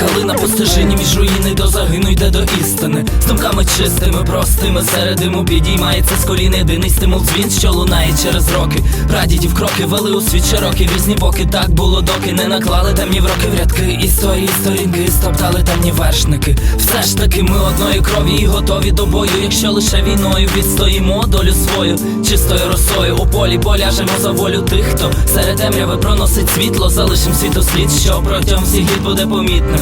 калина по стежині між руїни до загину йде до істини. З думками чистими, простими, серед диму підіймається з колін єдиний стимул дзвін, що лунає через роки. Прадідів кроки вели у світ широкий різні боки. Так було, доки не наклали темні в роки в рядки. Історії, сторінки, стоптали темні вершники. Все ж таки, ми одної крові і готові до бою. Якщо лише війною відстоїмо долю свою, чистою росою у полі поляжемо за волю тих, хто серед темряви проносить світло, залишим світослід, що протягом всіх літ буде помітним.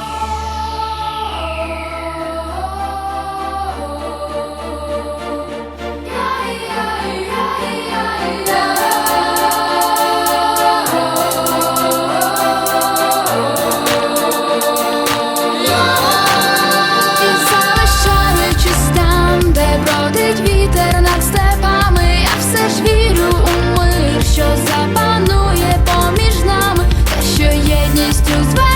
just choose right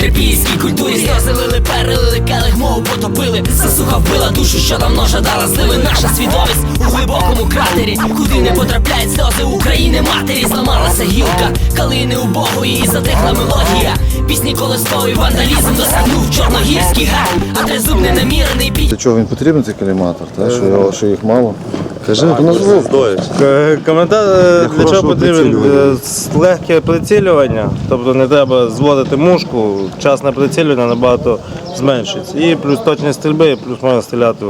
сорому трипійській культурі. Сльози лили, перелили, келих мову потопили. Засуха вбила душу, що давно жадала зливи. Наша свідомість у глибокому кратері, куди не потрапляють сльози України матері. Зламалася гілка, калини у Богу, і затихла мелодія. Пісні колисковий вандалізм досягнув чорногірський гар, а тризубний намірений пій. Для чого він потрібен цей каліматор? Та? Що, його, що їх мало? Кажи, по назву. Е, Коментар е, для хорошого чого потрібен прицілювання. Е, с- легке прицілювання, тобто не треба зводити мушку, час на прицілювання набагато зменшується. І плюс точність стрільби, і плюс можна стріляти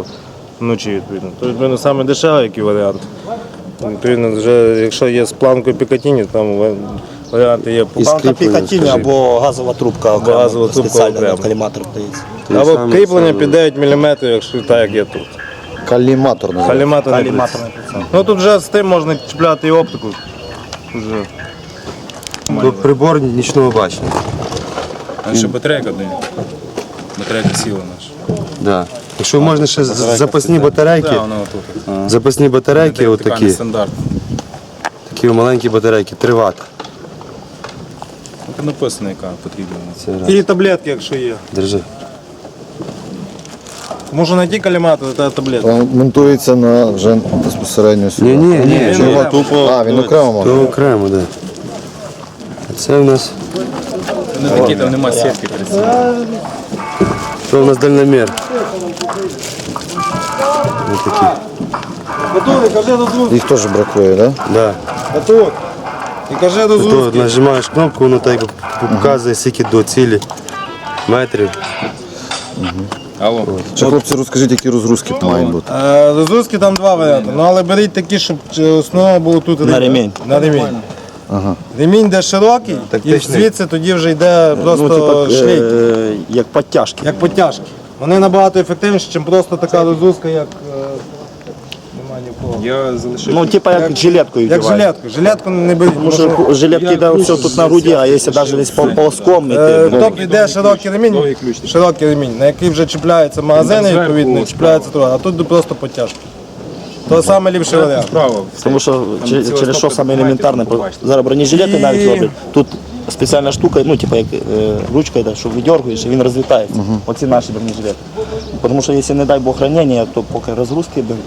вночі відповідно. То відповідно саме дешевий який варіант. Відповідно, вже якщо є з планкою Пікатіні, там ва- варіанти є по скріплення, Пікатіні скажи. або газова трубка окремо, газова трубка спеціально окремо. каліматор дається. або кріплення під 9 мм, якщо так як є тут. Каліматор називається. Каліматор Каліматорний. Ну тут вже з тим можна чіпляти і оптику. Вже. Тут прибор нічного бачення. А ще батарейка дає. Батарейка сіла наша. Да. Якщо можна ще з- запасні батарейки, Так, вона отут. запасні батарейки, Вертикальний отакі, стандарт. такі маленькі батарейки, 3 Вт. Написано, яка потрібна. Це раз. І таблетки, якщо є. Держи. Можу знайти каліматор та таблетки. Він монтується на вже безпосередньо сюди. Ні, ні, ні. Чи його тупо... А, він окремо може. То окремо, так. Да. А це в нас, Вони такі, там нема сітки перед цим. то в нас дальномір. Ось такі. Готовий, кажи до звуку. Їх теж бракує, так? Да. Готовий. І кажи до То звуку. нажимаєш кнопку, воно так показує, скільки до цілі метрів. Алло. Ще хлопці розкажіть, які розгрузки мають бути. Е, Розгрузки там два варіанти. Ну але беріть такі, щоб е, основа було тут На ремінь. На ремінь. Ремінь де широкий, і Тактичний. звідси тоді вже йде просто Ну, шлейк, е, як підтяжки. як потяжки. Вони набагато ефективніші, ніж просто така розгрузка, як. е, Нема ні в кого. Я залишив. Ну, типа як жилеткою Як вдівають. жилетку. Жилетку не беріть. Тому що, жилетки йде все тут на груді, а якщо навіть десь по полоском е, йти, Тобто йде широкий ремінь, широкий ремінь, на який вже чіпляються магазини, відповідно, чіпляються трохи, а тут просто потяжки. То саме ліпший варіант. Справа. тому що через що саме елементарне, зараз бронежилети І- навіть роблять. Тут спеціальна штука, ну, типу, як е, ручка йде, що видергуєш, і він розлітається. Оці наші бронежилети. Тому що якщо, не дай Бог, ранення, то поки розгрузки беруть,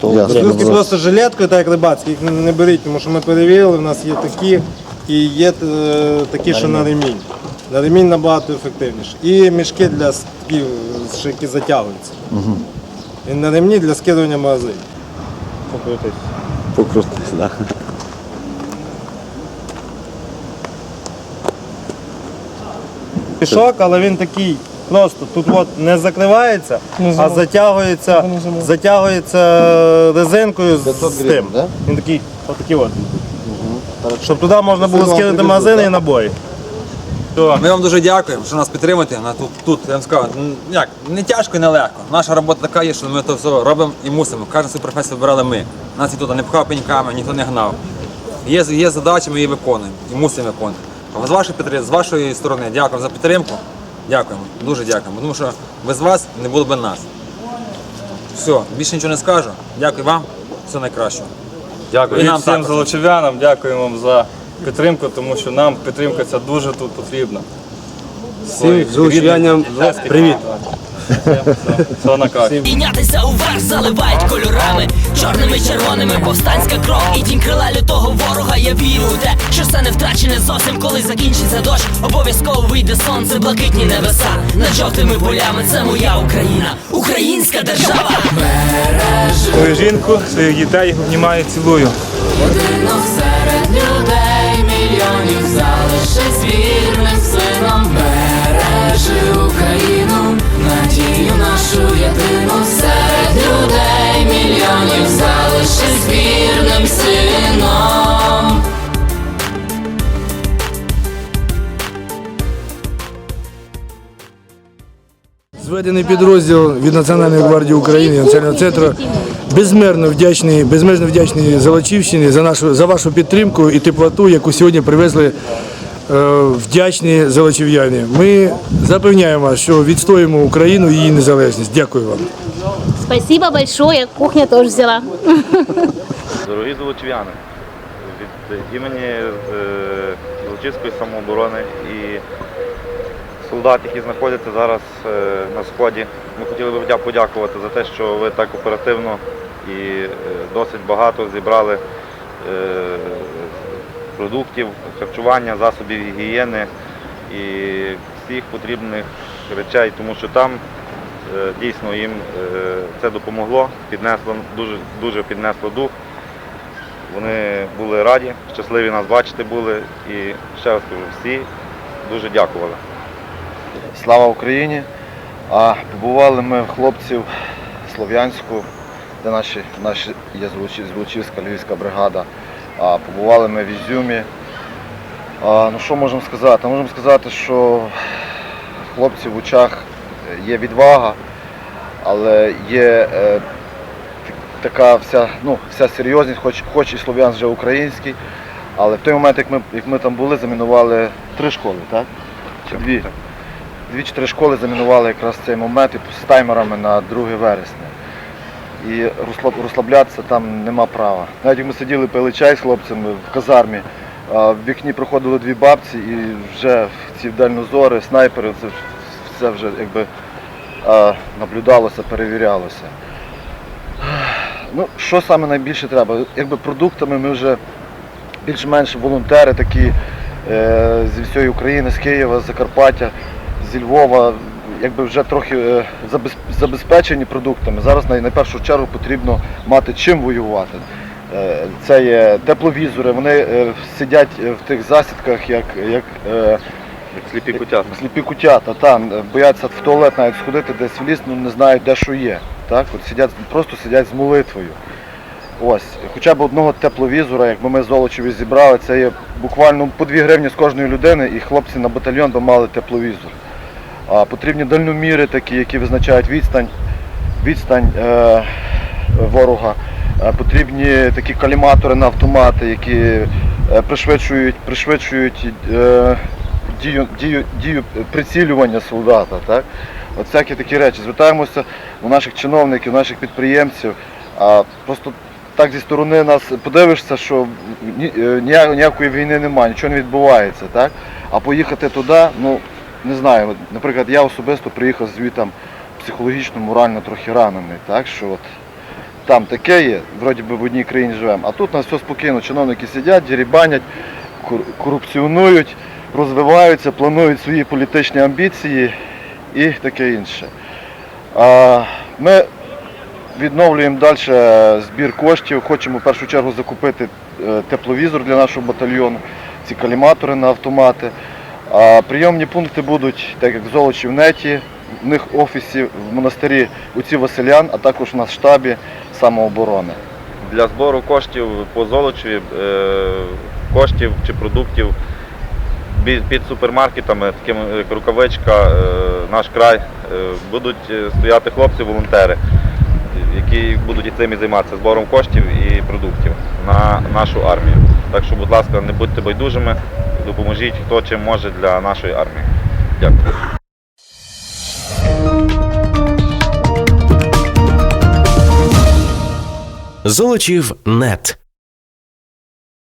то Ясно. время Розгрузки просто жилеткою, так як рибацькі, їх не, не беріть, тому що ми перевірили, у нас є такі і є е, такі, що на ремінь. На ремінь набагато ефективніше. І мішки для скидів, що які затягуються. І на ремні для скидування магазинів. Покрутись. Покрутись, так. Пішок, але він такий просто тут от не закривається, а затягується, затягується резинкою з, 500 з гривень, тим. да? Він такий, отакий от. Щоб туди можна було скинути магазини і набої. Ми вам дуже дякуємо, що нас підтримуєте. На тут, тут я вам скажу, н- як не тяжко і не легко. Наша робота така є, що ми то все робимо і мусимо. Кожну свою професію вибирали ми. Нас ніхто не пхав пеньками, ніхто не гнав. Є, є задачі, ми її виконуємо і мусимо виконувати. А з вашої підтримки, з вашої сторони, дякую за підтримку. Дякуємо, дуже дякуємо. Тому що без вас не було б нас. Все, більше нічого не скажу. Дякую вам, все найкращого. Дякую І нам всім також. золочев'янам, дякуємо вам за підтримку, тому що нам підтримка ця дуже тут потрібна. Всім золочев'янам привіт. Все на краще. Піднятися уверх заливають кольорами. Чорними, червоними повстанська кров. І тінь крила лютого ворога Я вірю у те, що все не втрачене зовсім Коли закінчиться дощ, обов'язково вийде сонце Блакитні небеса. Над жовтими полями Це моя Україна, українська держава. Свою жінку, своїх дітей обнімаю, цілую. Єдино серед Зведений підрозділ від Національної гвардії України, Національного центру безмерно вдячний, безмежно вдячний Золочівщині за нашу за вашу підтримку і теплоту, яку сьогодні привезли е, вдячні золочів'яни. Ми запевняємо, вас, що відстоїмо Україну і її незалежність. Дякую вам. Спасибо большое. Кухня тоже взяла. Дорогі золочів'яни, від імені е, Золочівської самооборони і солдат, які знаходяться зараз е, на сході, ми хотіли б подякувати за те, що ви так оперативно і е, досить багато зібрали е, продуктів, харчування, засобів гігієни і всіх потрібних речей, тому що там дійсно їм це допомогло, піднесло дуже, дуже піднесло дух. Вони були раді, щасливі нас бачити були і ще раз кажу, всі дуже дякували. Слава Україні! А побували ми в хлопців Слов'янську, де наші, наші є Золочівська львівська бригада. А побували ми в Ізюмі. А, ну що можемо сказати? Можемо сказати, що хлопців в очах є відвага, але є е, така вся, ну, вся серйозність, хоч, хоч і Слов'янськ вже український. Але в той момент, як ми, як ми там були, замінували три школи, так? Чи дві? Дві-чотири школи замінували якраз цей момент і з таймерами на 2 вересня. І розслаблятися там нема права. Навіть ми сиділи, пили чай з хлопцями в казармі, в вікні проходили дві бабці і вже ці дальнозори, снайпери, це все вже якби наблюдалося, перевірялося. Ну, що саме найбільше треба? Якби продуктами ми вже більш-менш волонтери такі е, зі всієї України, з Києва, з Закарпаття, зі Львова, якби вже трохи е, забезпечені продуктами. Зараз на першу чергу потрібно мати чим воювати. Е, Це є тепловізори, вони е, сидять в тих засідках, як, як Як сліпі кутята. Сліпі кутята, там бояться в туалет навіть сходити десь в ліс, ну не знають, де що є. Так? От сидять, просто сидять з молитвою. Ось, хоча б одного тепловізора, якби ми з Золочеві зібрали, це є буквально по 2 гривні з кожної людини, і хлопці на батальйон би мали тепловізор. Потрібні дальноміри такі, які визначають відстань, відстань е, ворога. Потрібні такі каліматори на автомати, які е, пришвидшують, пришвидшують е, дію, дію, дію прицілювання солдата. Так? От всякі такі речі. Звертаємося до наших чиновників, наших підприємців. А просто так зі сторони нас подивишся, що е, ніякої війни немає, нічого не відбувається. Так? А поїхати туди, ну не знаю. от, Наприклад, я особисто приїхав звітом психологічно, морально трохи ранений. Так? Що от там таке є, вроді би в одній країні живемо, а тут у нас все спокійно, чиновники сидять, дірібанять, кор- корупціонують, розвиваються, планують свої політичні амбіції і таке інше. А, Ми відновлюємо далі збір коштів. Хочемо в першу чергу закупити е, тепловізор для нашого батальйону, ці каліматори на автомати. Прийомні пункти будуть, так як в Золочі в неті, в них офісі в монастирі Уці Василян, а також у нас в штабі самооборони. Для збору коштів по золочеві, е, коштів чи продуктів під супермаркетами, такими як рукавичка, е, наш край, е, будуть стояти хлопці-волонтери, які будуть цим і займатися збором коштів і продуктів на нашу армію. Так що, будь ласка, не будьте байдужими, допоможіть хто чим може для нашої армії. Дякую. Золочів нет.